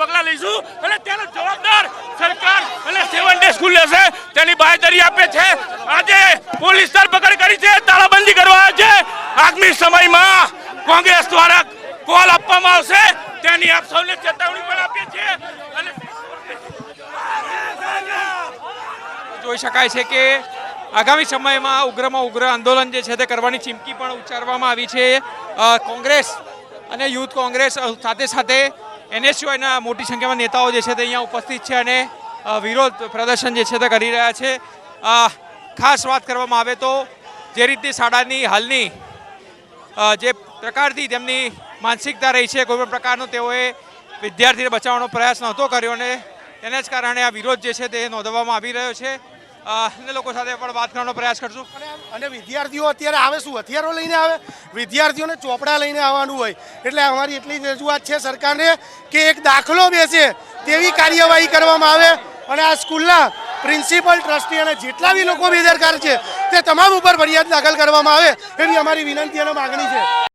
પગલાં લઈશું. અને તેનો જવાબદાર સરકાર અને સેવન ડે સ્કૂલ લેશે. તેની બાહેધરી આપે છે. આજે પોલીસ ધરપકડ કરી છે. તાળાબંધી કરવા છે. આગામી સમયમાં કોંગ્રેસ દ્વારા કોલ આપવામાં આવશે. તેની આપ સૌને ચેતવણી પણ આપીએ છીએ. જોઈ શકાય છે કે આગામી સમયમાં ઉગ્રમાં ઉગ્ર આંદોલન જે છે તે કરવાની ચીમકી પણ ઉચ્ચારવામાં આવી છે. કોંગ્રેસ અને યુથ કોંગ્રેસ સાથે સાથે એનએસયુઆઈના મોટી સંખ્યામાં નેતાઓ જે છે તે અહીંયા ઉપસ્થિત છે અને વિરોધ પ્રદર્શન જે છે તે કરી રહ્યા છે. ખાસ વાત કરવામાં આવે તો જે રીતની શાળાની હાલની જે પ્રકારથી તેમની માનસિકતા રહી છે, કોઈ પણ પ્રકારનો તેઓએ વિદ્યાર્થીને બચાવવાનો પ્રયાસ નહોતો કર્યો અને તેને જ કારણે આ વિરોધ જે છે તે નોંધવામાં આવી રહ્યો છે. અન્ય લોકો સાથે પણ વાત કરવાનો પ્રયાસ કરશું. અને વિદ્યાર્થીઓ અત્યારે આવે શું? હથિયારો લઈને આવે? વિદ્યાર્થીઓને ચોપડા લઈને આવવાનું હોય. એટલે અમારી એટલી જ રજૂઆત છે સરકારને કે એક દાખલો બેસે તેવી કાર્યવાહી કરવામાં આવે. અને આ સ્કૂલના પ્રિન્સિપલ, ટ્રસ્ટી અને જેટલા બી લોકો બેદરકાર છે તે તમામ ઉપર ફરિયાદ દાખલ કરવામાં આવે એવી અમારી વિનંતી અને માગણી છે.